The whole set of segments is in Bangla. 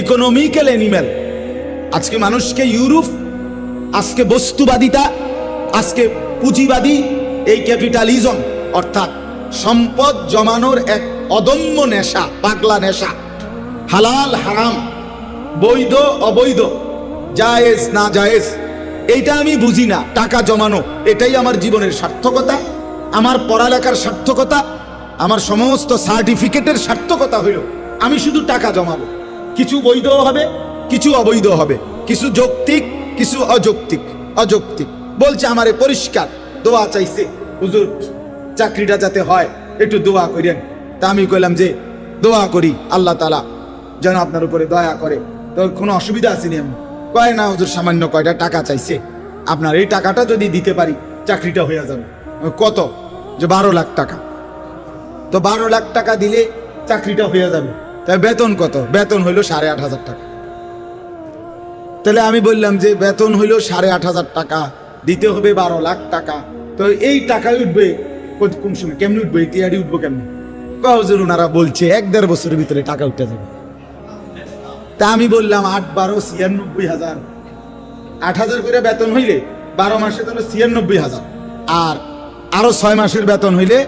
Economical animal. আজকে মানুষকে ইউরোপ, আজকে বস্তুবাদিতা, আজকে পুঁজিবাদী, এই ক্যাপিটালিজম, অর্থাৎ সম্পদ জমানোর এক অদম্য নেশা, পাগলা নেশা। হালাল, হারাম, বৈধ, অবৈধ, জায়েজ, না জায়েজ, এইটা আমি বুঝি না। টাকা জমানো, এটাই আমার জীবনের সার্থকতা, আমার পড়ালেখার সার্থকতা, আমার সমস্ত সার্টিফিকেটের সার্থকতা হইল, আমি শুধু টাকা জমাবো। কিছু বৈধ হবে, কিছু অবৈধ হবে। কিছু যৌক্তিক, কিছু অযৌক্তিক। অযৌক্তিক। বলছে, আমারে পরিষ্কার, দোয়া চাইছে। হুজুর, চাকরিটা যাতে হয়, একটু দোয়া করেন। তা আমি কইলাম যে, দোয়া করি, আল্লাহ তালা যেন আপনার উপরে দয়া করে। তো কোনো অসুবিধা আসেনি আমি কয়, না হুজুর, সামান্য কয়টা টাকা চাইছে। আপনার এই টাকাটা যদি দিতে পারি, চাকরিটা হয়ে যাবে। কত? যে বারো লাখ টাকা। তো বারো লাখ টাকা দিলে চাকরিটা হয়ে যাবে। তাই বেতন কত? বেতন হইল সাড়ে আট হাজার টাকা। তাহলে আমি বললাম যে বেতন হইল সাড়ে আট হাজার টাকা, দিতে হবে বারো লাখ টাকা। তো এই টাকা উঠবে কোন- সময়? কেমনি উঠবে? ইতিহারি উঠবো কেমনি? কহজুর ওনারা বলছে এক দেড় বছরের ভিতরে টাকা উঠতে যাবে। তা আমি বললাম আট বারো ছিয়ানব্বই হাজার। আট হাজার করে বেতন হইলে বারো মাসে তাহলে ছিয়ানব্বই হাজার। আর আরও ছয় মাসের বেতন হইলে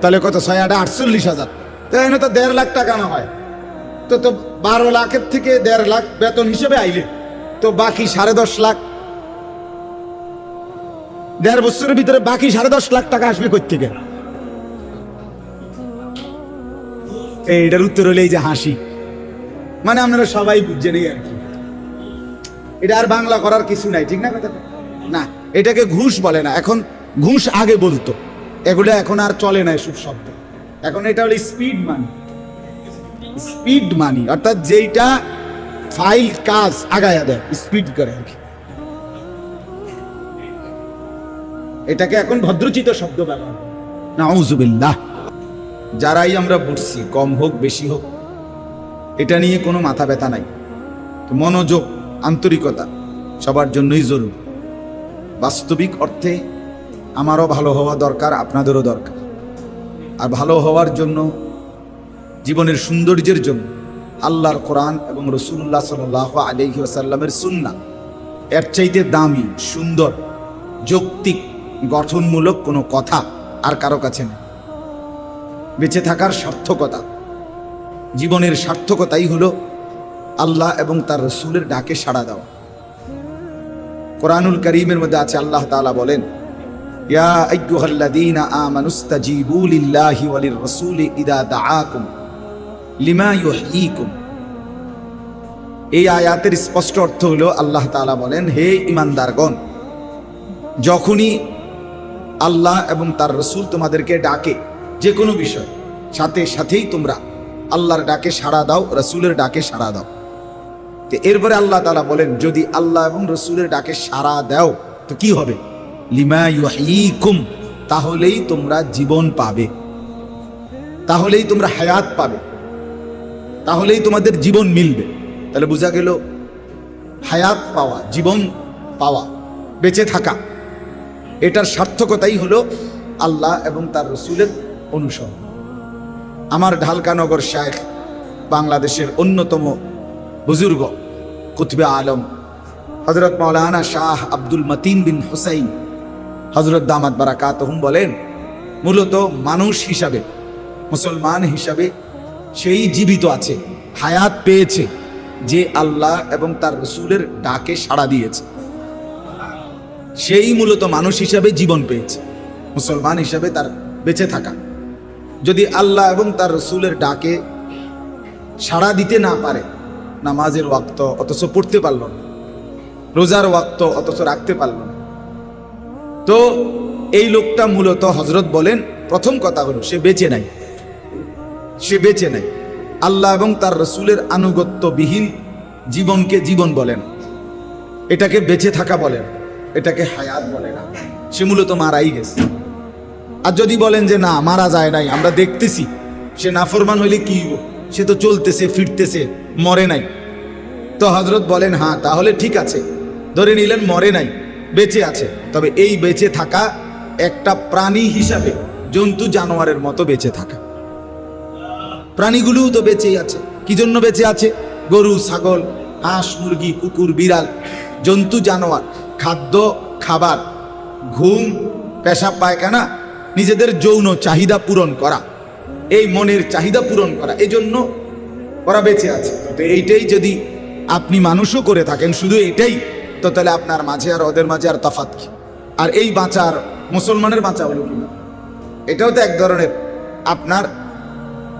তাহলে কত? ছয় আট আটচল্লিশ হাজার। তো এনে তো দেড় লাখ টাকা না হয়। তো তো বারো লাখের থেকে দেড় লাখ বেতন হিসেবে আইলে। তো বাকি সাড়ে দশ লাখ। দেড় বছরের ভিতরে বাকি সাড়ে দশ লাখ টাকা আসবে থেকে এইটার উত্তর হলে এই যে হাসি। মানে আপনারা সবাই বুঝছেন এই আর কি। এটা আর বাংলা করার কিছু নাই, ঠিক না কথাটা না, এটাকে ঘুষ বলে না। এখন ঘুষ আগে বলতো। এগুলো এখন আর চলে না এসব শব্দ। এখন এটা হলো স্পিড মানি স্পিড মানি অর্থাৎ যেইটা ফাইল কাজ আগায়া দেয় স্পিড করে আর কি। এটাকে এখন ভদ্রচিত শব্দ ব্যবহার নাউজুবিল্লাহ। যারাই আমরা বুঝছি কম হোক বেশি হোক এটা নিয়ে কোনো মাথা ব্যথা নাই। তো মনোযোগ আন্তরিকতা সবার জন্যই জরুরি। বাস্তবিক অর্থে আমারও ভালো হওয়া দরকার আপনাদেরও দরকার। আর ভালো হওয়ার জন্য জীবনের সৌন্দর্যের জন্য। আল্লাহর কোরআন এবং রসুল্লাহ সাল আলহি আসাল্লামের সুন্না এর চাইতে দামি, সুন্দর, যৌক্তিক, গঠনমূলক কোনো কথা আর কারও কাছে নেই। বেঁচে থাকার সার্থকতা। জীবনের সার্থকতাই হলো আল্লাহ এবং তার রসুলের ডাকে সাড়া দেওয়া। কোরআনুল করিমের মধ্যে আছে, আল্লাহ তাআলা বলেন, ইয়া আইয়ুহাল্লাযীনা আমানুস্তাজীবু লিল্লাহি ওয়া লির-রাসূলি ইদা দাআকুম। লিমা ইউহয়িকুম এই আয়াতের স্পষ্ট অর্থ হলো আল্লাহ তালা বলেন, হে ইমানদারগণ যখনই আল্লাহ এবং তার রসুল তোমাদেরকে ডাকে যে কোনো বিষয়, সাথে সাথেই তোমরা আল্লাহর ডাকে সাড়া দাও, রসুলের ডাকে সাড়া দাও। তো এরপরে আল্লাহ তালা বলেন, যদি আল্লাহ এবং রসুলের ডাকে সাড়া দাও, তো কি হবে? লিমা ইউহয়িকুম তাহলেই তোমরা জীবন পাবে। তাহলেই তোমরা হায়াত পাবে। তাহলেই তোমাদের জীবন মিলবে। তাহলে বোঝা গেল, হায়াত পাওয়া, জীবন পাওয়া, বেঁচে থাকা, এটার সার্থকতাই হলো আল্লাহ এবং তার রসুলের অনুসরণ। আমার ঢালকানগর শায়েখ, বাংলাদেশের অন্যতম বুজুর্গ, কুতবে আলম হজরত মৌলানা শাহ আব্দুল মতিন বিন হুসাইন হজরত দামাত বারাকাতহুম বলেন, মূলত মানুষ হিসাবে, মুসলমান হিসাবে সেই জীবিত আছে, হায়াত পেয়েছে, যে আল্লাহ এবং তার রসুলের ডাকে সাড়া দিয়েছে। সেই মূলত মানুষ হিসাবে জীবন পেয়েছে, মুসলমান হিসাবে তার বেঁচে থাকা। যদি আল্লাহ এবং তার রসুলের ডাকে সাড়া দিতে না পারে, নামাজের ওয়াক্ত অথচ পড়তে পারল না, রোজার ওয়াক্ত অথচ রাখতে পারল না। তো এই লোকটা মূলত হজরত বলেন, প্রথম কথা হলো সে বেঁচে নাই। সে বেঁচে নেয়। আল্লাহ এবং তার রসুলের আনুগত্যবিহীন জীবনকে জীবন বলেন। এটাকে বেঁচে থাকা বলেন, এটাকে হায়াত বলে না। সে মূলত মারাই গেছে। আর যদি বলেন যে, না, মারা যায় নাই, আমরা দেখতেছি, সে নাফরমান হইলে কি? সে তো চলতেছে, ফিরতেছে, মরে নাই। তো হজরত বলেন হ্যাঁ তাহলে ঠিক আছে, ধরে নিলেন মরে নাই, বেঁচে আছে। তবে এই বেঁচে থাকা একটা প্রাণী হিসাবে জন্তু জানোয়ারের মতো বেঁচে থাকা। প্রাণীগুলোও তো বেঁচেই আছে। কি জন্য বেঁচে আছে? গরু, ছাগল, হাঁস, মুরগি, কুকুর, বিড়াল, জন্তু, জানোয়ার, খাদ্য, খাবার, ঘুম, পেশাব, পায়খানা, নিজেদের যৌন চাহিদা পূরণ করা, এই মনের চাহিদা পূরণ করা, এই জন্য ওরা বেঁচে আছে। তো এইটাই যদি আপনি মানুষও করে থাকেন, শুধু এটাই তো তাহলে আপনার মাঝে আর ওদের মাঝে আর তফাৎ কি? আর এই বাঁচার, মুসলমানের বাঁচা হলো কি? এটাও তো এক ধরনের আপনার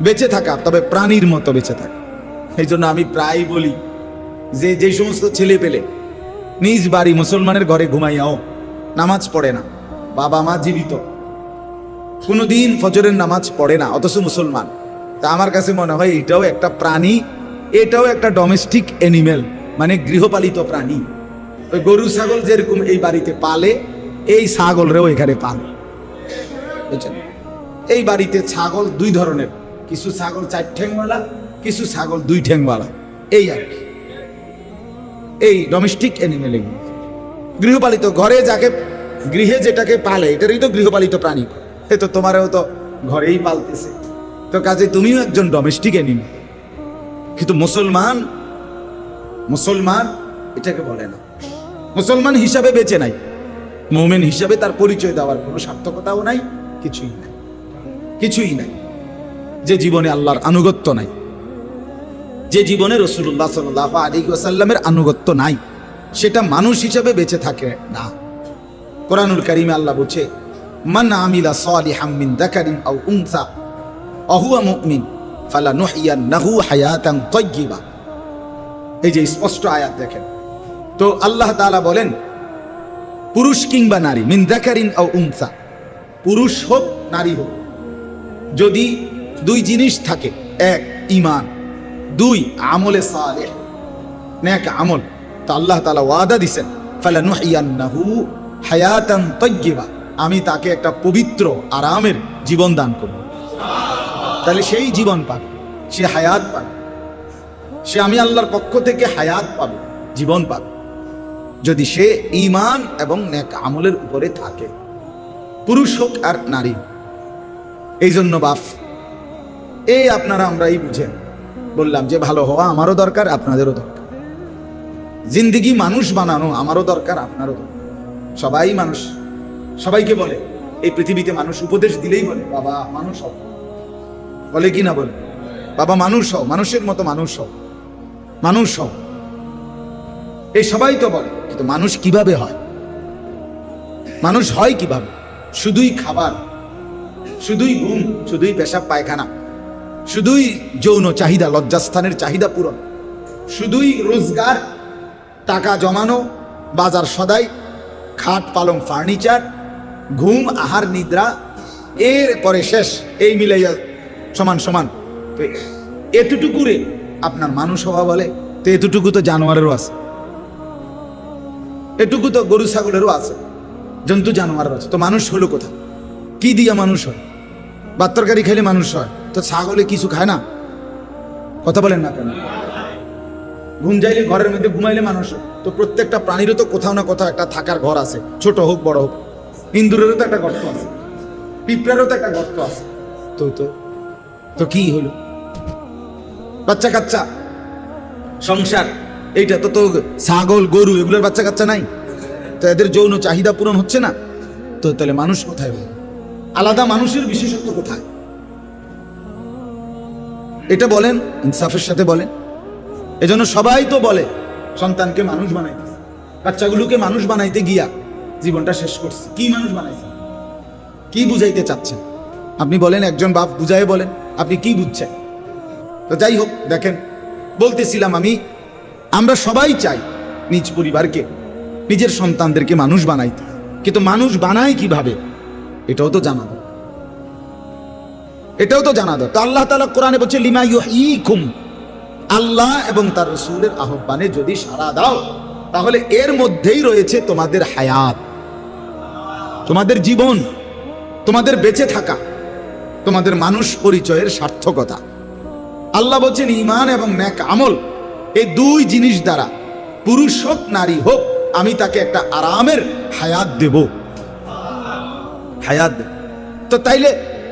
বেঁচে থাকা, তবে প্রাণীর মতো বেঁচে থাকা। এই জন্য আমি প্রায় বলি, যে যে সমস্ত ছেলে পেলে, নিজ বাড়ি মুসলমানের ঘরে ঘুমাইয়াও, নামাজ পড়ে না, বাবা মা জীবিত। কোনোদিন ফজরের নামাজ পড়ে না, অথচ মুসলমান। তা আমার কাছে মনে হয় এটাও একটা প্রাণী, এটাও একটা ডোমেস্টিক অ্যানিমেল মানে গৃহপালিত প্রাণী। ওই গরু, ছাগল যেরকম এই বাড়িতে পালে, এই ছাগলরেও এখানে পালে। বুঝছেন? এই বাড়িতে ছাগল দুই ধরনের। কিছু ছাগল চার ঠ্যাংওয়ালা কিছু ছাগল দুই ঠ্যাংওয়ালা এই আর কি। এই ডোমেস্টিক অ্যানিমেল গৃহপালিত ঘরে যাকে, গৃহে যেটাকে পালে, এটারই তো গৃহপালিত প্রাণী। এ তো তোমারও তো ঘরেই পালতেছে। তো কাজে তুমিও একজন ডোমেস্টিক অ্যানিমেল কিন্তু মুসলমান মুসলমান এটাকে বলে না। মুসলমান হিসাবে বেঁচে নাই। মোমেন হিসাবে তার পরিচয় দেওয়ার কোনো সার্থকতাও নাই, কিছুই নাই। কিছুই নাই। যে জীবনে আল্লাহর আনুগত্য নাই, যে জীবনে রসুল্লাহ সাল আলী ওয়াসাল্লামের আনুগত্য নাই, সেটা মানুষ হিসাবে বেঁচে থাকে না। কোরআনুল কারিমে আল্লাহ বলছে, মান আমিলা সালিহাম মিন দাকারিন আও উনসা, অহুয়া মুমিন, ফালা নুহিয়ান্নাহু হায়াতান তাইয়্যিবা। এই যে স্পষ্ট আয়াত দেখেন। তো আল্লাহ তাআলা বলেন, পুরুষ কিংবা নারী, মিন দাকারিন আও উনসা, পুরুষ হোক, নারী হোক, যদি দুই জিনিস থাকে। এক ইমান দুই, আমলে সালেহ। নেক আমল। তো আল্লাহ তাআলা ওয়াদা দিছেন, ফালানুহিয়ান্নাহু হায়াতান তাইয়্যিবা। আমি তাকে একটা পবিত্র, আরামের জীবন দান করব। তাহলে সেই জীবন পাবে, সে হায়াত পাবে। সে আমি আল্লাহর পক্ষ থেকে হায়াত পাবে, জীবন পাবে। যদি সে ইমান এবং নেক আমলের উপরে থাকে, পুরুষ হোক আর নারী এই জন্য বাপ এই আপনারা আমরাই বুঝেন। বললাম যে ভালো হওয়া আমারও দরকার, আপনাদেরও দরকার। জিন্দিগি মানুষ বানানো আমারও দরকার, আপনারও দরকার। সবাই মানুষ, সবাইকে বলে। এই পৃথিবীতে মানুষ উপদেশ দিলেই বলে, বাবা মানুষ হও। বলে কি না বলে? বাবা মানুষ হও, মানুষের মতো মানুষ হও। মানুষ হও। এই সবাই তো বলে, কিন্তু মানুষ কীভাবে হয়? মানুষ হয় কীভাবে? শুধুই খাবার, শুধুই ঘুম, শুধুই পেশাব পায়খানা। শুধুই যৌন চাহিদা, লজ্জাস্থানের চাহিদা পূরণ। শুধুই রোজগার, টাকা জমানো, বাজার সদাই, খাট পালং ফার্নিচার, ঘুম, আহার, নিদ্রা, এর পরে শেষ, এই মিলাইয়া সমান সমান। তো এতটুকুরে আপনার মানুষ হওয়া বলে, তো এতটুকু তো জানোয়ারেরও আছে। এটুকু তো গরু ছাগলেরও আছে, জন্তু জানোয়ারও আছে। তো মানুষ হলো কোথায়? কি দিয়া মানুষ হয়? ভাত তরকারি খেলে মানুষ হয়? তো ছাগলে কিছু খায় না? কথা বলেন না কেন? ঘুম যাইলে ঘরের মধ্যে ঘুমাইলে মানুষ, তো প্রত্যেকটা প্রাণীরও তো কোথাও না কোথাও একটা থাকার ঘর আছে, ছোট হোক, বড় হোক। ইন্দুরেরও তো একটা গর্ত আছে, পিঁপড়ারও তো একটা গর্ত আছে। তো তো তো কি হলো? বাচ্চা কাচ্চা, সংসার, এইটা তো তো ছাগল, গরু, এগুলোর বাচ্চা কাচ্চা নাই। তো এদের যৌন চাহিদা পূরণ হচ্ছে না? তো তাহলে মানুষ কোথায়? আলাদা মানুষের বিশেষত্ব কোথায়? এটা বলেন, ইনসাফের সাথে বলেন। এজন্য সবাই তো বলে, সন্তানকে মানুষ বানাইতে বাচ্চাগুলোকে মানুষ বানাইতে গিয়া জীবনটা শেষ করছে। কি মানুষ বানাইছে? কি বুঝাইতে চাচ্ছেন? আপনি বলেন, একজন বাপ বুঝাই বলেন, আপনি কি বুঝছেন? তো যাই হোক, দেখেন, বলতেছিলাম আমি, আমরা সবাই চাই নিজ পরিবারকে, নিজের সন্তানদেরকে মানুষ বানাইতে। কিন্তু মানুষ বানায় কীভাবে? এটাও তো জানা। এটাও তো জানা দরকার। আল্লাহ তালা কোরআনে বলছে, লিমা ইউহীকুম। আল্লাহ এবং তার রসুলের আহ্বানে যদি সাড়া দাও, তাহলে এর মধ্যেই রয়েছে তোমাদের হায়াত, তোমাদের জীবন, তোমাদের বেঁচে থাকা, তোমাদের মানুষ পরিচয়ের সার্থকতা। আল্লাহ বলছেন ইমান এবং ন্যাক আমল এই দুই জিনিস দ্বারা পুরুষ হোক, নারী হোক, আমি তাকে একটা আরামের হায়াত দেব। হায়াত তো তাইলে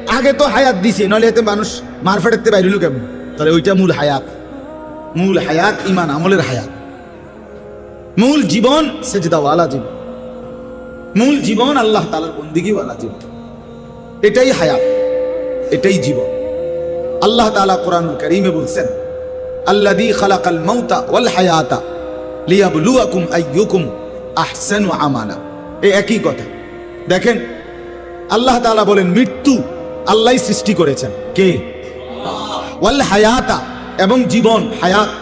আগে তো হায়াত দিছে, নইলে এতে মানুষ মার ফেটাতে বাইরিল কেমন? তাহলে ওইটা মূল হায়াত। মূল হায়াত ইমান আমলের হায়াত। মূল জীবন সেজদাওয়ালা জীবন। মূল জীবন আল্লাহ তালার বন্দিগিওয়ালা জীবন। এটাই হায়াত, এটাই জীবন। আল্লাহ তালা কোরআন করিমে বলছেন আল্লাদি খালাকাল মাউতা ওয়াল হায়াতা লিয়াবলুয়াকুম আইয়ুকুম আহসানু আমালা। এই একই কথা। দেখেন, আল্লাহ তাআলা বলেন, মৃত্যু আল্লাহই সৃষ্টি করেছেন। কে? ওয়াল হায়াতা এবং জীবন, হায়াত।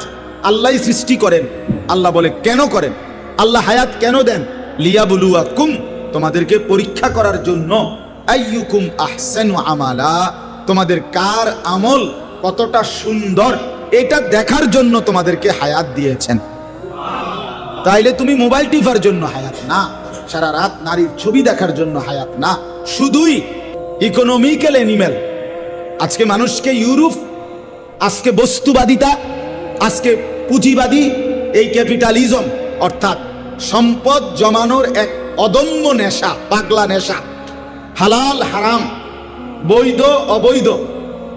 আল্লাহ সৃষ্টি করেন। আল্লাহ বলে, কেন করেন? আল্লাহ হায়াত কেন দেন? লিয়াবলুয়াকুম, তোমাদেরকে পরীক্ষা করার জন্য। আইয়ুকুম আহসানু আমালা, তোমাদের কার আমল কতটা সুন্দর, এটা দেখার জন্য তোমাদেরকে হায়াত দিয়েছেন। তাইলে তুমি মোবাইল টিপার জন্য হায়াত না, সারা রাত নারীর ছবি দেখার জন্য হায়াত না, শুধুই ইকোনমিক্যাল এনিম্যাল আজকে মানুষকে ইউরোপ, আজকে বস্তুবাদিতা, আজকে পুঁজিবাদী, এই ক্যাপিটালিজম অর্থাৎ সম্পদ জমানোর এক অদম্য নেশা, পাগলা নেশা। হালাল, হারাম, বৈধ, অবৈধ,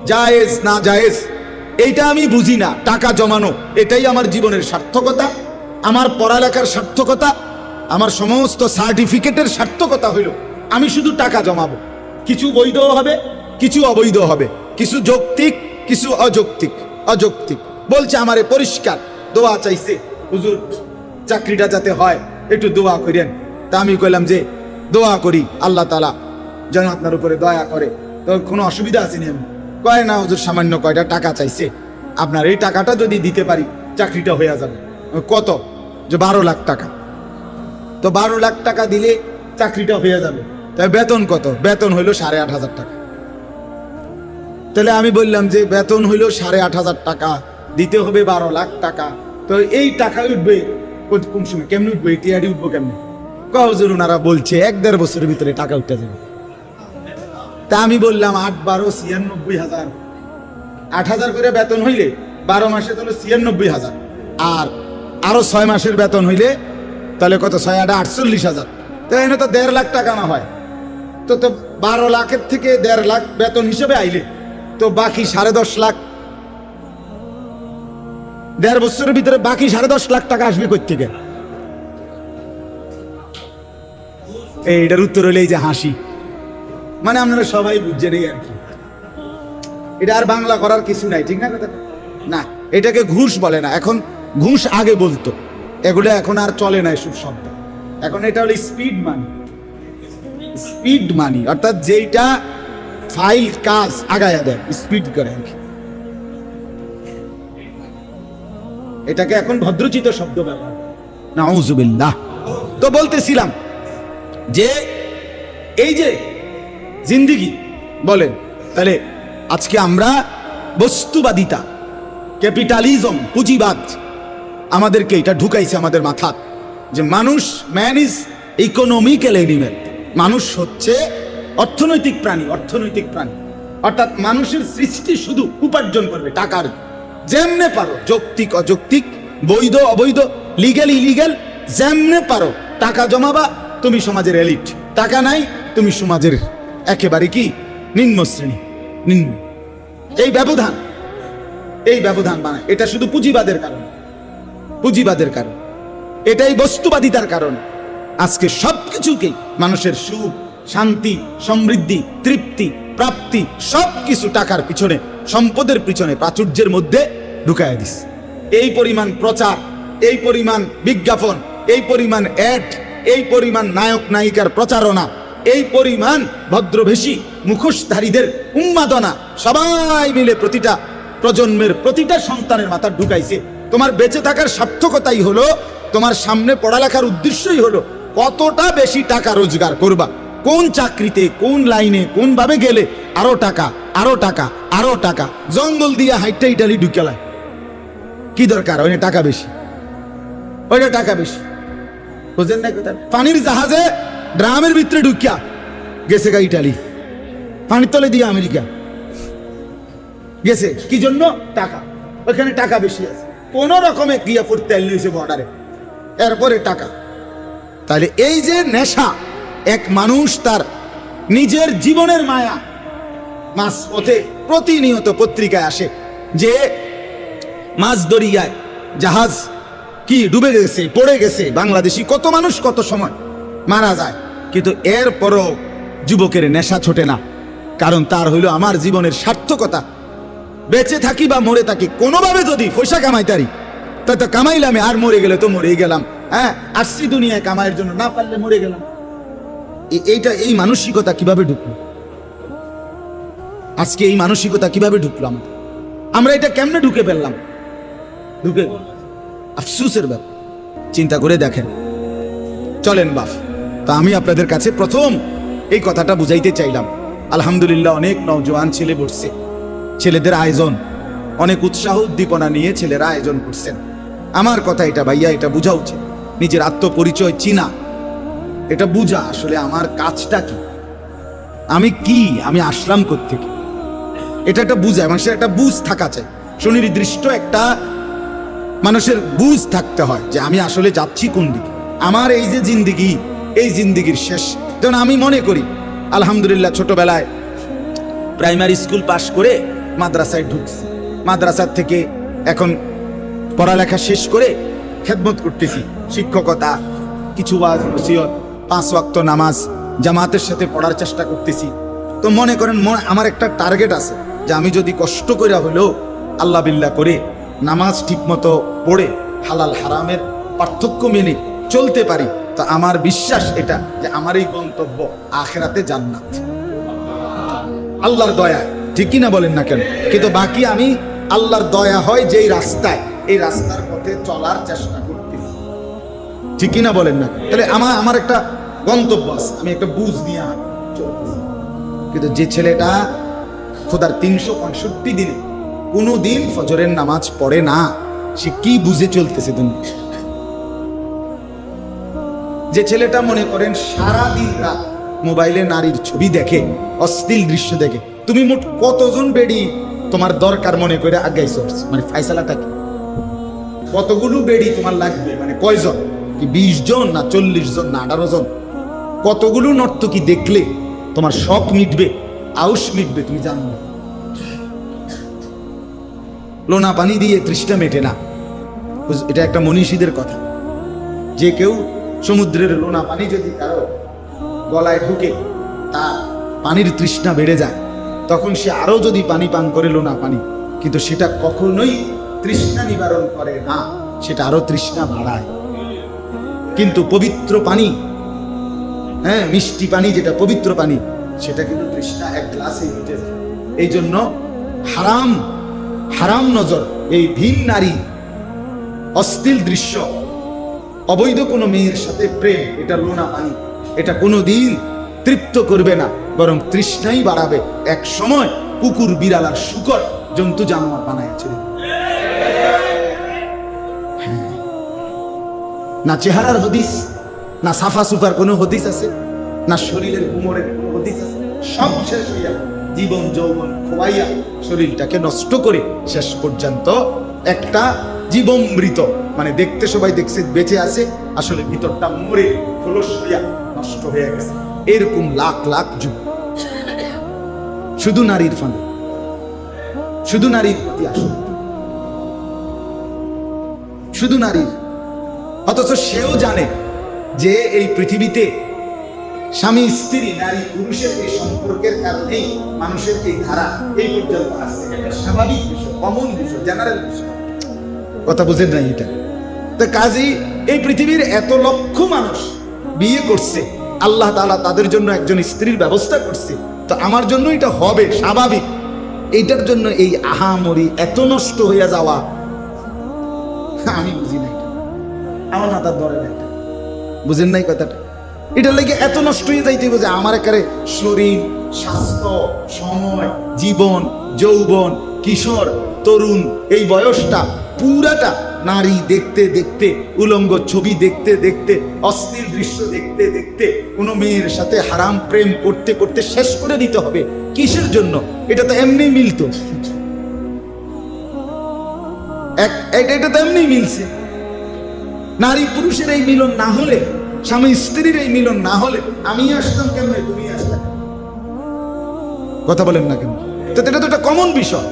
জায়েজ, না জায়েজ, এইটা আমি বুঝি না। টাকা জমানো, এটাই আমার জীবনের সার্থকতা, আমার পড়ালেখার সার্থকতা, আমার সমস্ত সার্টিফিকেটের সার্থকতা হইল, আমি শুধু টাকা জমাবো। কিছু বৈধ হবে, কিছু অবৈধ হবে। কিছু যৌক্তিক, কিছু অযৌক্তিক। অযৌক্তিক। বলছে, আমারে পরিষ্কার, দোয়া চাইছে। হুজুর, চাকরিটা যাতে হয়, একটু দোয়া করেন। তা আমি কইলাম যে, দোয়া করি, আল্লাহ তালা যেন আপনার উপরে দয়া করে। তো কোনো অসুবিধা আসেনি আমি কয়, না হুজুর, সামান্য কয়টা টাকা চাইছে। আপনার এই টাকাটা যদি দিতে পারি, চাকরিটা হয়ে যাবে। কত? যে, বারো লাখ টাকা। তো বারো লাখ টাকা দিলে চাকরিটা হয়ে যাবে। তাই বেতন কত? বেতন হইল সাড়ে আট হাজার টাকা। তাহলে আমি বললাম যে বেতন হইল সাড়ে আট হাজার টাকা, দিতে হবে বারো লাখ টাকা। তো এই টাকা উঠবে কোন- সময়? কেমনি উঠবে? টিআডি উঠবো কেমনি? কহজুর ওনারা বলছে, এক দেড় বছরের ভিতরে টাকা উঠতে যাবে। তা আমি বললাম আট বারো ছিয়ানব্বই হাজার। আট হাজার করে বেতন হইলে বারো মাসে তাহলে ছিয়ানব্বই হাজার। আর আরও ছয় মাসের বেতন হইলে তাহলে কত? ছয় আট আটচল্লিশ হাজার। তো এনে তো দেড় লাখ টাকা না হয়। তো তো বারো লাখের থেকে দেড় লাখ বেতন হিসেবে আইলে। তো বাকি সাড়ে দশ লাখ, দেড় বছরের ভিতরে বাকি সাড়ে দশ লাখ টাকা আসবে থেকে এইটার উত্তর হইলে এই যে হাসি। মানে আপনারা সবাই বুঝছেন এই আর কি। এটা আর বাংলা করার কিছু নাই, ঠিক না কথা? না, এটাকে ঘুষ বলে না, এখন ঘুষ আগে বলতো। এগুলো এখন আর চলে না এসব শব্দ। এখন এটা হলো স্পিড মানি স্পিড মানি, অর্থাৎ যেইটা ফাইল কাজ আগায়া দেয়, স্পিড করে এটাকে এখন ভদ্রচিত শব্দ ব্যবহার নাউজুবিল্লাহ। তো বলতেছিলাম যে, এই যে জিন্দিগি বলেন, তাহলে আজকে আমরা বস্তুবাদিতা, ক্যাপিটালিজম, পুঁজিবাদ আমাদেরকে এটা ঢুকাইছে আমাদের মাথাত যে মানুষ ম্যান ইজ ইকোনমিক্যাল এনিম্যাল মানুষ হচ্ছে অর্থনৈতিক প্রাণী অর্থনৈতিক প্রাণী। অর্থাৎ মানুষের সৃষ্টি শুধু উপার্জন করবে, টাকার। যেমনে পারো, যৌক্তিক, অযৌক্তিক, বৈধ, অবৈধ লিগেল ইলিগেল যেমনে পারো, টাকা জমাবা, তুমি সমাজের এলিট টাকা নাই, তুমি সমাজের একেবারে কি? নিম্ন শ্রেণি, নিম্ন। এই ব্যবধান এই ব্যবধান মানে এটা শুধু পুঁজিবাদের কারণ পুঁজিবাদের কারণ। এটাই বস্তুবাদিতার কারণ। আজকে সবকিছুকে মানুষের সুখ, শান্তি, সমৃদ্ধি, তৃপ্তি, প্রাপ্তি, সবকিছু টাকার পিছনে, সম্পদের পিছনে প্রাচুর্যের মধ্যে ঢুকায় দিস। এই পরিমাণ প্রচার, এই পরিমাণ বিজ্ঞাপন, এই পরিমাণ অ্যাড, এই পরিমাণ নায়ক নায়িকার প্রচারণা, এই পরিমাণ ভদ্রবেশী মুখোশধারীদের উন্মাদনা, সবাই মিলে প্রতিটা প্রজন্মের প্রতিটা সন্তানের মাথা ঢুকাইছে। তোমার বেঁচে থাকার সার্থকতাই হলো, তোমার সামনে পড়ালেখার উদ্দেশ্যই হলো কতটা বেশি টাকা রোজগার করবা? কোন চাকরিতে, কোন লাইনে কোন ভাবে গেলে আরও টাকা আরও টাকা আরও টাকা? জঙ্গল দিয়ে হাইটটা ইটালি ঢুকেলায় কি দরকার? ওইটা টাকা বেশি। ওইটা টাকা বেশি। বুঝলেন না পানির জাহাজে ড্রামের ভিতরে ঢুকিয়া গেছে গা ইটালি। পানির তলে দিয়ে আমেরিকা। গেছে। কি জন্য? টাকা। ওখানে টাকা বেশি আছে। কোন রকমে গিয়া পড়তে নিয়েছে বর্ডারে এরপরে টাকা। তাহলে এই যে নেশা, এক মানুষ তার নিজের জীবনের মায়া মাস পথে প্রতিনিয়ত পত্রিকায় আসে যে মাছ দরিয়ায় জাহাজ কি ডুবে গেছে, পড়ে গেছে, বাংলাদেশি কত মানুষ কত সময় মারা যায়। কিন্তু এরপরও যুবকের নেশা ছোটে না, কারণ তার হইল আমার জীবনের সার্থকতা। বেঁচে থাকি বা মরে থাকি, কোনোভাবে যদি পয়সা কামাইতারি তা তো কামাইলামে আর মরে গেলে তো মরেই গেলাম। হ্যাঁ আসছি দুনিয়ায় কামাইয়ের জন্য, না পারলে মরে গেলাম। এইটা, এই মানসিকতা কীভাবে ঢুকলো? আজকে এই মানসিকতা কীভাবে ঢুকলো আমাদের? আমরা এটা কেমনে ঢুকে ফেললাম? ঢুকে আফসুসের ব্যাপার। চিন্তা করে দেখেন। চলেন বাফ, তা আমি আপনাদের কাছে প্রথম এই কথাটা বুঝাইতে চাইলাম। আলহামদুলিল্লাহ, অনেক নওজোয়ান ছেলে বসছে। ছেলেদের আয়োজন, অনেক উৎসাহ উদ্দীপনা নিয়ে ছেলেরা আয়োজন করছেন। আমার কথা এটা ভাইয়া, এটা বোঝা উচিত। নিজের আত্মপরিচয় চিনা। এটা বুঝা আসলে আমার কাজটা কি? আমি কি? আমি আসলাম থেকে এটা একটা বুঝায় মানুষের একটা বুঝ থাকা চাই। সুনির্দিষ্ট একটা মানুষের বুঝ থাকতে হয় যে আমি আসলে যাচ্ছি কোন দিকে। আমার এই যে জিন্দিগি, এই জিন্দিগির শেষ। যেমন আমি মনে করি, আলহামদুলিল্লাহ ছোটবেলায় প্রাইমারি স্কুল পাশ করে মাদ্রাসায় ঢুকছি। মাদ্রাসার থেকে এখন পড়ালেখা শেষ করে খেদমত করতেছি। শিক্ষকতা, কিছু ওয়াজ, নসিহত, পাঁচ ওয়াক্ত নামাজ, জামাতের সাথে পড়ার চেষ্টা করতেছি। তো মনে করেন, মনে- আমার একটা টার্গেট আছে যে আমি যদি কষ্ট করে হলেও আল্লাহ বিল্লাহ করে নামাজ ঠিকমতো পড়ে, হালাল হারামের পার্থক্য মেনে চলতে পারি, তো আমার বিশ্বাস এটা যে আমার এই গন্তব্য আখেরাতে জান্নাত। আল্লাহর দয়া, ঠিক কিনা বলেন না কেন? কিন্তু বাকি আমি আল্লাহর দয়া হয় যেই রাস্তায়, এই রাস্তার পথে চলার চেষ্টা করতেছি। ঠিক কিনা বলেন না? তাহলে আমার আমার একটা গন্তব্য আছে। আমি একটা বুঝ নিয়ে। কিন্তু যে ছেলেটা খোদার তিনশো পঁয়ষট্টি দিনে কোনো দিন ফজরের নামাজ পড়ে না, সে কি বুঝে চলতেছে দুনিয়া? যে ছেলেটা মনে করেন সারা দিন রাত মোবাইলে নারীর ছবি দেখে, অশ্লীল দৃশ্য দেখে, তুমি মোট কতজন বেডি তোমার দরকার মনে করে সোর্স মানে ফাইসালাটা কি? কতগুলো বেডি তোমার লাগবে? মানে কয়জন? কি বিশ জন না চল্লিশ জন না আঠারো জন? কতগুলো নর্তকী দেখলে তোমার শখ মিটবে, আউস মিটবে, তুমি জানো। লোনা পানি দিয়ে তৃষ্ণা মেটে না। এটা একটা মনীষীদের কথা। যে কেউ সমুদ্রের লোনা পানি যদি কারও গলায় ঢুকে, তার পানির তৃষ্ণা বেড়ে যায়, তখন সে আরও যদি পানি পান করে লোনা পানি, কিন্তু সেটা কখনোই তৃষ্ণা নিবারণ করে না, সেটা আরও তৃষ্ণা বাড়ায়। কিন্তু পবিত্র পানি হ্যাঁ মিষ্টি পানি যেটা পবিত্র পানি, সেটা কিন্তু তৃষ্ণা এক গ্লাসে মিটে যায়। এই জন্য হারাম হারাম নজর, এই ভিন নারী, অশ্লীল দৃশ্য, অবৈধ কোনো মেয়ের সাথে প্রেম, এটা লোনা পানি, এটা কোনো দিন তৃপ্ত করবে না, বরং তৃষ্ণাই বাড়াবে। এক সময় কুকুর বিড়াল আর শুকর জন্তু জানোয়ার বানাইছে না চেহারার হদিস, না সাফা সুফার কোনো হদিস আছে, না শরীরের কুমোরের কোনো হদিস আছে। সব শেষ হইয়া জীবন যৌবন খোয়াইয়া শরীরটাকে নষ্ট করে শেষ পর্যন্ত একটা জীবমৃত মানে দেখতে সবাই দেখছে, বেঁচে আছে, আসলে ভিতরটা মরে খোলস হইয়া নষ্ট হয়ে গেছে। এরকম লাখ লাখ যুগ শুধু নারীর ফাঁদে। শুধু নারীর প্রতি আসক্ত। শুধু নারীর অথচ সেও জানে যে এই পৃথিবীতে স্বামী, স্ত্রী, নারী, পুরুষের এই সম্পর্কের কারণেই মানুষের এই ধারা এই পর্যন্ত আসছে। এটা স্বাভাবিক বিষয় কমন বিষয় জেনারেল বিষয়। কথা বুঝেন না এটা? তো কাজেই এই পৃথিবীর এত লক্ষ মানুষ বিয়ে করছে, আল্লাহ তালা তাদের জন্য একজন স্ত্রীর ব্যবস্থা করছে। তো আমার জন্য এটা হবে স্বাভাবিক। এইটার জন্য এই আহামরি এত নষ্ট হইয়া যাওয়া, আমি বুঝি আমার মাথার ধরে না এটা বুঝেন নাই কথাটা? এটার লাগে এত নষ্ট হয়ে যাইতে যে আমার একারে শরীর, স্বাস্থ্য, সময়, জীবন, যৌবন, কিশোর, তরুণ, এই বয়সটা পুরাটা নারী দেখতে দেখতে, উলঙ্গ ছবি দেখতে দেখতে অশ্লীল দৃশ্য দেখতে দেখতে, কোনো মেয়ের সাথে হারাম প্রেম করতে করতে শেষ করে দিতে হবে। কিসের জন্য? এটা তো এমনি মিলতো। এক- এটা এটা তো এমনি মিলছে। নারী পুরুষের এই মিলন না হলে, স্বামী স্ত্রীর এই মিলন না হলে আমি আসতাম কেন তুমি আসতাম কথা বলেন না কেন? তো এটা তো একটা কমন বিষয়।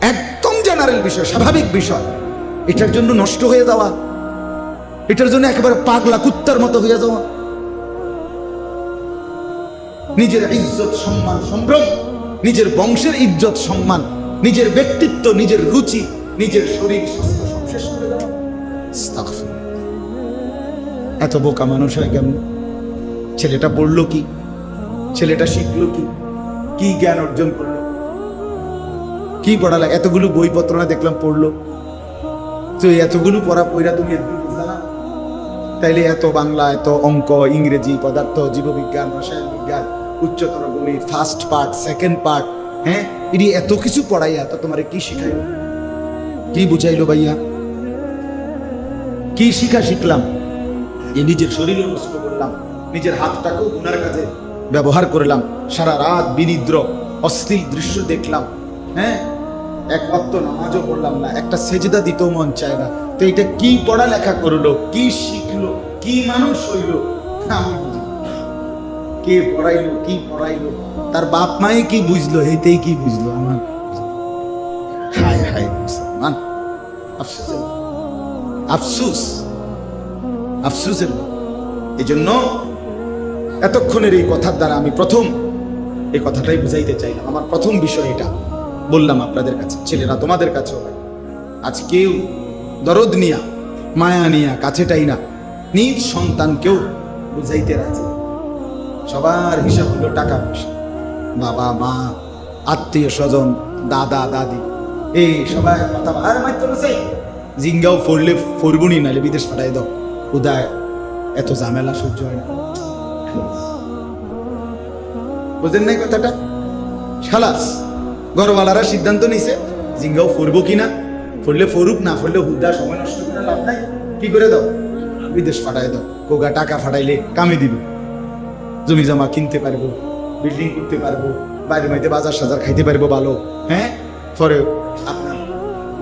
একদম জেনারেল বিষয়, স্বাভাবিক বিষয়। এটার জন্য নষ্ট হয়ে যাওয়া। এটার জন্য একেবারে পাগলা কুত্তার মতো হয়ে যাওয়া। নিজের ইজ্জত, সম্মান, সম্ভ্রম, নিজের বংশের ইজ্জত, সম্মান, নিজের ব্যক্তিত্ব, নিজের রুচি, নিজের শরীর, স্বাস্থ্য সব শেষ করে দেওয়া। এত বোকা মানুষ হয় কেমন? ছেলেটা পড়ল কি? ছেলেটা শিখলো কি? কি জ্ঞান অর্জন করল? কি পড়ালে? এতগুলো বইপত্র না দেখলাম পড়ল। তো এতগুলো পড়া পড়া তুমি তাইলে এত বাংলা, এত অঙ্ক, ইংরেজি, পদার্থ, জীববিজ্ঞান, রসায়ন বিজ্ঞান, উচ্চতর গণিত ফার্স্ট পার্ট সেকেন্ড পার্ট হ্যাঁ? এটি এত কিছু পড়াইয়া তো তোমারে কি শিখাইলো? কি বুঝাইলো ভাইয়া? কি শিখা শিখলাম? যে নিজের শরীর নষ্ট করলাম, নিজের হাতটাকেও গুনার কাজে ব্যবহার করলাম, সারা রাত বিনিদ্র, অশ্লীল দৃশ্য দেখলাম হ্যাঁ? এক নামাজও পড়লাম না, একটা সেজদা দিতেও মন চায় না। তো এটা কি পড়ালেখা করল, কি শিখলো, কি মানুষ হইল? কে পড়াইলো, কি পড়াইলো? তার বাপ মায়ে কি বুঝলো, এইটাই কি বুঝলো আমার? হায় হায় মুসলমান, আফসোস। আফসুস। আফসুসের এই জন্য এতক্ষণের এই কথার দ্বারা আমি প্রথম এই কথাটাই বুঝাইতে চাইলাম। আমার প্রথম বিষয় এটা। বললাম আপনাদের কাছে, ছেলেরা তোমাদের কাছেও। আজ কেউ দরদ নিয়া, মায়া নিয়া কাছেটাই না। নিজ সন্তানকেও বুঝাইতে রাজি। সবার হিসাব হলো টাকা পয়সা। বাবা, মা, আত্মীয় স্বজন, দাদা, দাদি। এই সবাই কথা আর আছে জিঙ্গাও ফরলে ফরবুনি নালে বিদেশ পাঠাই দাও। উদয়, এত ঝামেলা সহ্য হয় না। বুঝেন নাই কথাটা? খালাস ঘরওয়ালারা সিদ্ধান্ত নিছে, জিঙ্গাও ফরবো কিনা? ফরলে ফরুক, না ফরলে হুদা সময় নষ্ট করে লাভ নাই। কি করে দাও? বিদেশ ফাটাই দাও। কোগা টাকা ফাটাইলে কামে দিবে। জমি জমা কিনতে পারব বিল্ডিং করতে পারব, বাইরে মাইতে বাজার সাজার খাইতে পারব ভালো। হ্যাঁ? পরে আপনার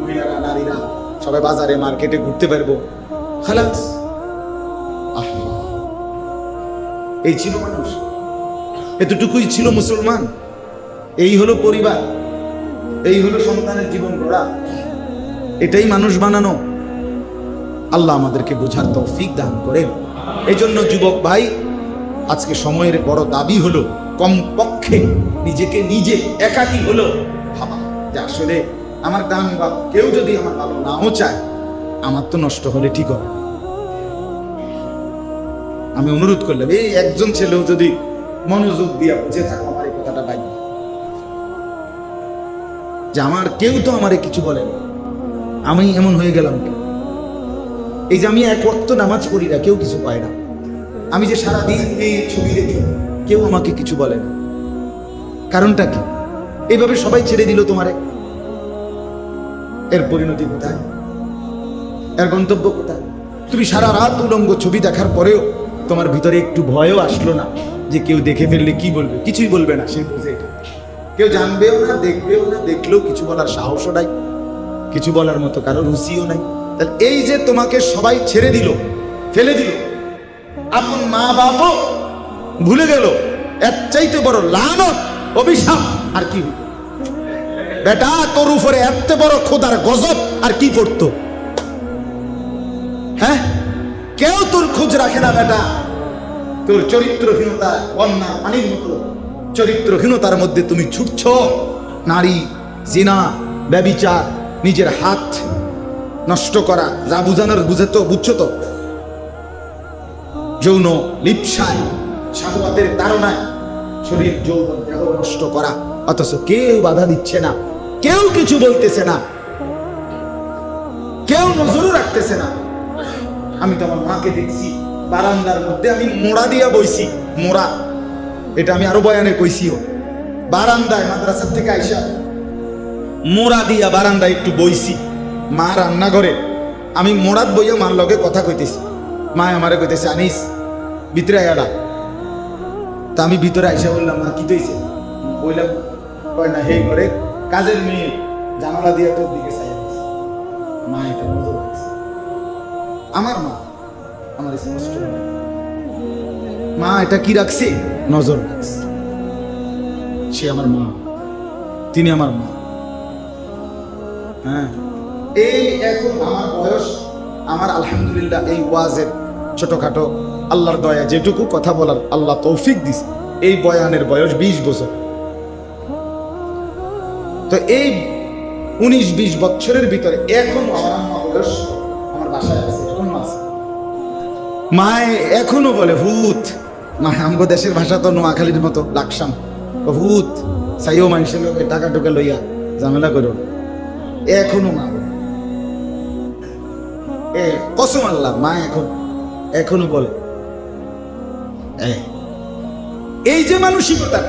মহিলারা, নারীরা সবাই বাজারে, মার্কেটে ঘুরতে পারব। খালাস। এই ছিল মানুষ। এতটুকুই ছিল মুসলমান। এই হলো পরিবার। এই হলো সন্তানের জীবন গড়া। এটাই মানুষ বানানো। আল্লাহ আমাদেরকে বোঝার তৌফিক দান করেন। এই জন্য যুবক ভাই, আজকে সময়ের বড় দাবি হলো, কমপক্ষে নিজেকে নিজে একাকী হলো। ভাবা যে আসলে আমার ডান বাপ কেউ যদি আমার ভালো নাও চায়, আমার তো নষ্ট হলে ঠিক হবে আমি অনুরোধ করলাম, এই একজন ছেলেও যদি মনোযোগ দিয়া বুঝে থাকো, আমার এই কথাটা ভাই যে আমার কেউ তো আমারে কিছু বলে না। আমি এমন হয়ে গেলাম এই যে আমি এক ওয়াক্ত নামাজ পড়ি না, কেউ কিছু পায় না। আমি যে সারাদিন এই ছবি দেখি, কেউ আমাকে কিছু বলে না। কারণটা কি? এইভাবে সবাই ছেড়ে দিল তোমারে? এর পরিণতি কোথায়? এর গন্তব্য কোথায়? তুমি সারা রাত উলঙ্গ ছবি দেখার পরেও তোমার ভিতরে একটু ভয়ও আসলো না যে কেউ দেখে ফেললে কি বলবে? কিছুই বলবে না, সে বুঝে এটা। কেউ জানবেও না, দেখবেও না, দেখলেও কিছু বলার সাহসও নাই। কিছু বলার মতো কারও রুচিও নাই। তাহলে এই যে তোমাকে সবাই ছেড়ে দিল, ফেলে দিল, আপন মা বাপও ভুলে গেল, এর চাইতে বড় লানত, অভিশাপ, আর কি হইল? বেটা, তোর উপরে এত বড় খোদার গজব, আর কি পড়তো হ্যাঁ? কেউ তোর খোঁজ রাখে না, বেটা। তোর চরিত্রহীনতা, বন্যা পানির মতো চরিত্রহীনতার মধ্যে তুমি ছুটছ। নারী, জিনা, ব্যবিচার, নিজের হাত নষ্ট করা, যা বুঝানোর বুঝে তো, বুঝছ তো? যৌন লিপসায় শাহবাতের তাড়নায়, শরীর যৌবন, দেহ নষ্ট করা। অথচ কেউ বাধা দিচ্ছে না। কেউ কিছু বলতেছে না। কেউ নজরও রাখতেছে না। আমি তো আমার মাকে দেখছি, বারান্দার মধ্যে আমি মোড়া দিয়া বইছি, মোড়া। এটা আমি আরও বয়ানে কইছিও। বারান্দায় মাদ্রাসার থেকে আইসা মোড়া দিয়া বারান্দায় একটু বইছি। মা রান্নাঘরে, আমি মোড়াত বইয়া মার লগে কথা কইতেছি। মা আমারে কইতেছে, আনিস, ভিতরে আয়ালা তা আমি ভিতরে আইসা বললাম, মা, কি তৈছে বললাম কয় না, হে করে কাজের মেয়ে, জানালা দিয়ে তোর দিকে চাইয়া মা এটা নজর। আমার মা, আমার স্পষ্ট মা। এটা কি রাখছে? নজর রাখছে। সে আমার মা। তিনি আমার মা। হ্যাঁ। এই এখন আমার বয়স। আমার আলহামদুলিল্লাহ এই ওয়াজের ছোটখাটো আল্লাহর দয়া যেটুকু কথা বলার আল্লাহ তৌফিক দিস এই বয়ানের বয়স বিশ বছর। তো এই উনিশ বিশ বছরের ভিতরে এখন আমার মায় এখনও বলে, ভূত। মা আমগো দেশের ভাষা তো নোয়াখালীর মতো, লাকসাম। ভূত, সাইও মানুষের লোকে টাকা টুকা লইয়া ঝামেলা করো। এখনও মা। এ, কসম আল্লাহ, মা এখন, এখনও বলে। এই যে মানসিকতা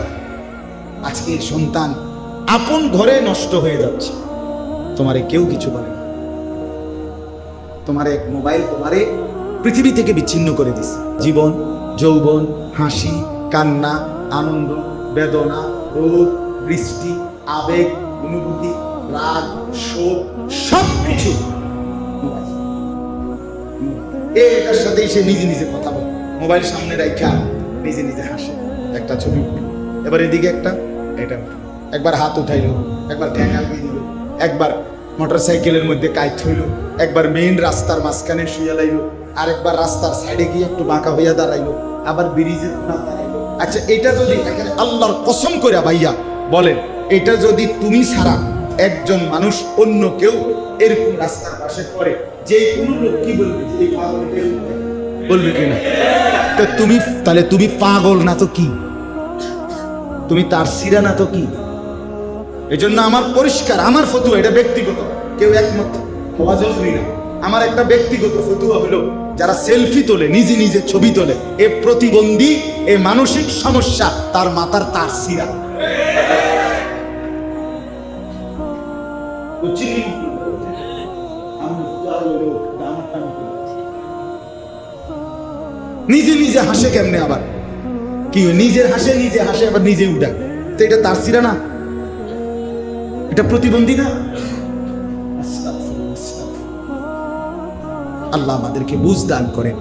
আজকে সন্তান আপন ঘরে নষ্ট হয়ে যাচ্ছে। তোমারে কেউ কিছু বলে তোমার এক মোবাইল তোমারে পৃথিবী থেকে বিচ্ছিন্ন করে দিস জীবন, যৌবন, হাসি, কান্না, আনন্দ, বেদনা, রোগ, বৃষ্টি, আবেগ, অনুভূতি, রাগ, শোক সব কিছু এটার সাথে সে নিজে নিজে কথা বলে। মোবাইল সামনে রাখা নিজে নিজে হাসে। একটা ছবি। এবার এদিকে একটা, এটা। একবার হাত উঠাইলো, একবার ঠ্যাঙ্গা দিয়ে দিল, একবার মোটর সাইকেলের মধ্যে কাইট হইল একবার মেইন রাস্তার মাঝখানে শুয়ে লাইলো আর একবার রাস্তার সাইডে গিয়ে একটু বাঁকা হইয়া দাঁড়াইলো, আবার দাঁড়াইলো আচ্ছা এটা যদি আল্লাহর কসম করে ভাইয়া বলেন, এটা যদি তুমি ছাড়া একজন মানুষ অন্য কেউ এরকম রাস্তার পাশে পড়ে, যে কোনো লোক কি বলবে বলবে কিনা তো তুমি, তাহলে তুমি পাগল না তো কি? তুমি তার সিরা না তো কি? এই জন্য আমার পরিষ্কার, আমার ফতুয়া, এটা ব্যক্তিগত। কেউ একমত, হওয়া জরুরি না। আমার একটা ব্যক্তিগত ফতুয়া হলো, যারা সেলফি তোলে, নিজে নিজে ছবি তোলে, এ প্রতিবন্ধী, এ মানসিক সমস্যা, তার মাথার তার সিরা নিজে নিজে হাসে কেমনে আবার? কি, নিজের হাসে, নিজে হাসে, আবার নিজে উঠা। তো এটা তার সিরা না? এটা প্রতিবন্ধী না আল্লাহ আমাদেরকে বুঝ দান করেন।